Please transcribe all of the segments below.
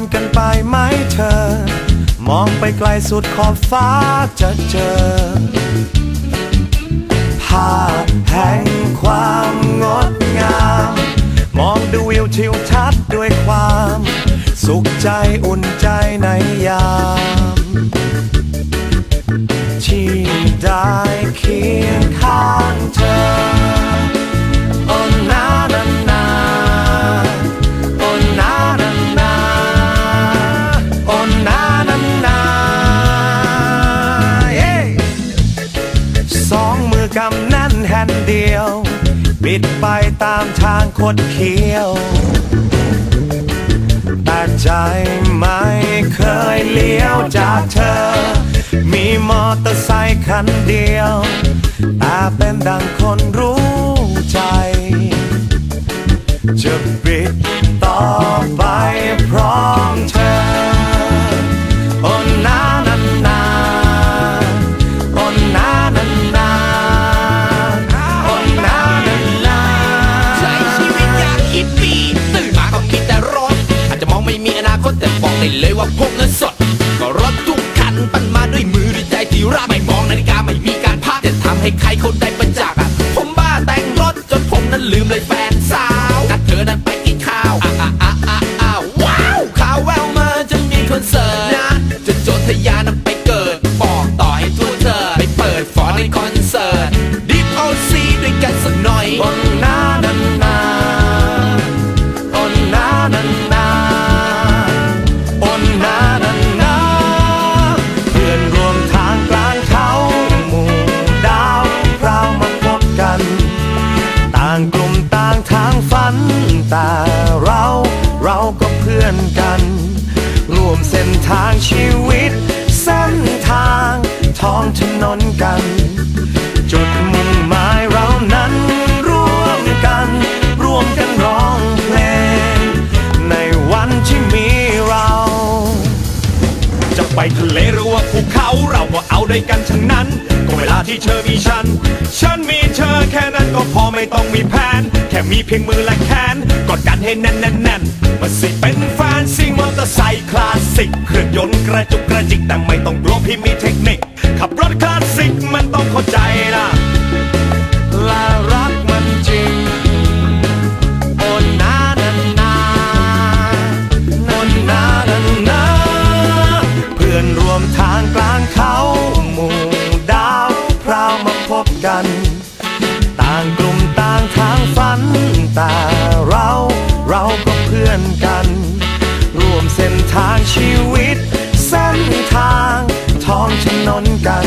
านกันไปไหมเธอ มองไปไกลสุดขอบฟ้าจะเจอ ภาพแห่งความงดงาม มองดูวิวทิวทัศน์ด้วยความ สุขใจอุ่นใจในยาม ที่ได้คียำนั่นแฮนเดียว บิดไปตามทางคดเคี้ยว แต่ใจไม่เคยเลี้ยวจากเธอ มีมอเตอร์ไซค์คันเดียวแต่เป็นดังคนรู้ มีอนาคตแต่บอกได้เลยว่าพกเงินสด ก็รถทุกคันปั้นมาด้วยมือด้วยใจที่รักไม่มองนาฬิกาไม่มีการพักจะทำให้ใครเขาได้ประจักษ์อะผมบ้าแต่งรถจนผมนั้นลืมเลยแฟน นทางชีวิต เส้นทางท้องถนนกัน จุดมุ่งหมายเรานั้นร่วมกัน ร่วมกันร้องเพลง ในวันที่มีเรา จะไปทะเลหรือว่าภูเขาเราก็เอาด้วยกันทั้งนั้น ก็เวลาที่เธอมีฉัน ฉันมีเธอแค่นั้นก็พอไม่ต้องมีแผน แค่มีเพียงมือและแขนกอดกันให้แน่นแน่นแน่นมาสิเป็นแฟ ตอร์ไซค์คลาสสิก เครื่องยนต์กระจุกกระจิกแต่ไม่ต้องกลัวพี่มีเทคนิค ขับรถคลาสสิกมันต้องเข้าใจนะและรักมันจริงโอ้นานานาโอ้นานานาเพื่อนรวมทางกลางเขาหมู่ดาวพราวมาพบกัน ต่างกลุ่มต่างทางฝันแต่เราเราก็เพื่อนกัน ทางชีวิต เส้นทางท้องถนนกัน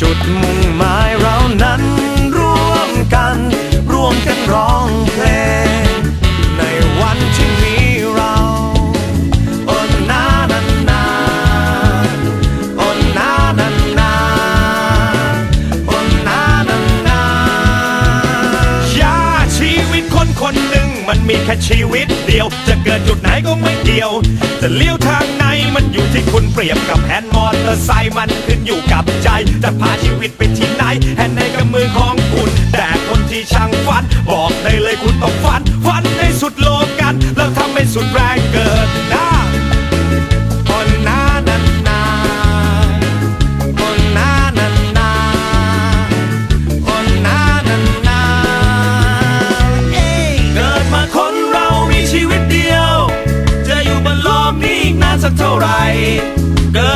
จุดมุ่งหมายเรานั้นร่วมกัน ร่วมกันร้องเพลง ในวันที่มีเราโอ้นานานาโอ้นานานาโอ้นานานา ยาชีวิตคนคนหนึ่ง มันมีแค่ชีวิตเดียว จะเกิดจุดไหนก็ไม่เดียว จะเลี้ยวทางไหนมันอยู่ที่คุณเปรียบกับแฮนด์มอเตอร์ไซค์มันขึ้นอยู่กับใจ จะพาชีวิตไปที่ไหนแฮนด์ในกับมือของคุณ แต่คนที่ช่างฝัน บอกได้เลยคุณต้องฝันฝันให้สุดโลกัน แล้วทำให้สุดแรง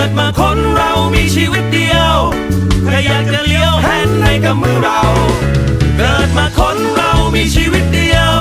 ดมาคนเรามีชีวิตเดียวใครอยากจะเลี้ยวแฮนในกับมือเรา เกิดมาคนเรามีชีวิตเดียว